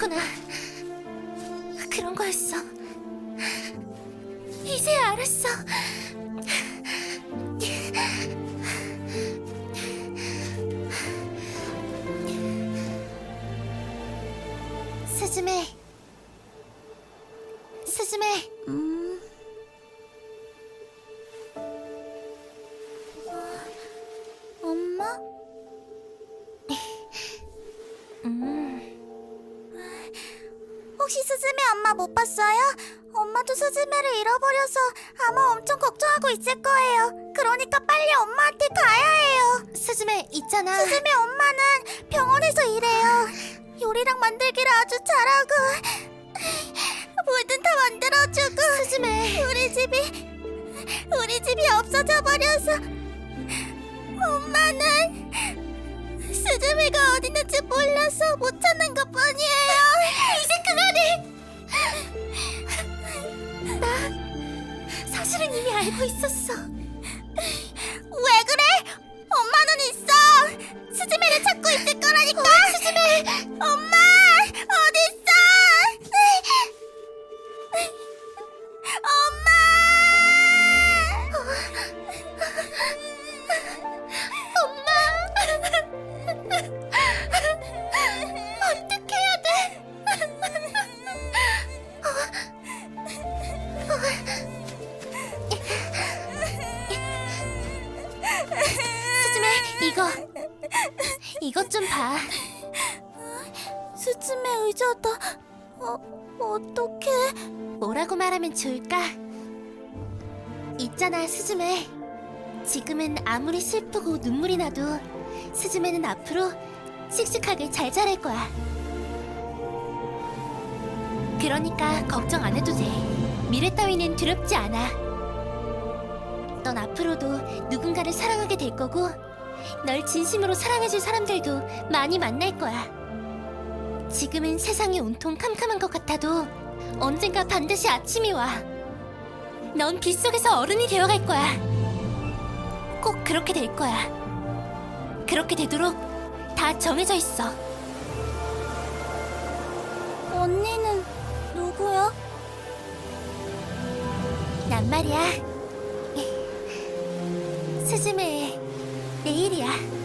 그렇구나. 그런 거였어. 이제야 알았어. 스즈메. 스즈메. 음. 혹시 스즈메 엄마 못 봤어요? 엄마도 스즈메를 잃어버려서 아마 엄청 걱정하고 있을 거예요. 그러니까 빨리 엄마한테 가야 해요. 스즈메 있잖아. 스즈메 엄마는 병원에서 일해요. 요리랑 만들기를 아주 잘하고 뭐든 다 만들어주고. 스즈메. 우리 집이 우리 집이 없어져 버려서 엄마는 스즈메가 어디 있는지 몰라서 못 찾는 것 뿐이에요. 이제 알고 있었어. 왜 그래? 엄마는 있어. 스즈메를 찾고 있을 거라니까. 스즈메. 엄마 어디 있어? 엄마. 이것 좀 봐. 스즈메 의자다. 어 어떡해? 뭐라고 말하면 좋을까? 있잖아 스즈메. 지금은 아무리 슬프고 눈물이 나도 스즈메는 앞으로 씩씩하게 잘 자랄 거야. 그러니까 걱정 안 해도 돼. 미래 따위는 두렵지 않아. 넌 앞으로도 누군가를 사랑하게 될 거고, 널 진심으로 사랑해줄 사람들도 많이 만날 거야. 지금은 세상이 온통 캄캄한 것 같아도 언젠가 반드시 아침이 와. 넌 빗속에서 어른이 되어갈 거야. 꼭 그렇게 될 거야. 그렇게 되도록 다 정해져 있어. 언니는 누구야? 난 말이야. 스즈메의 내일이야.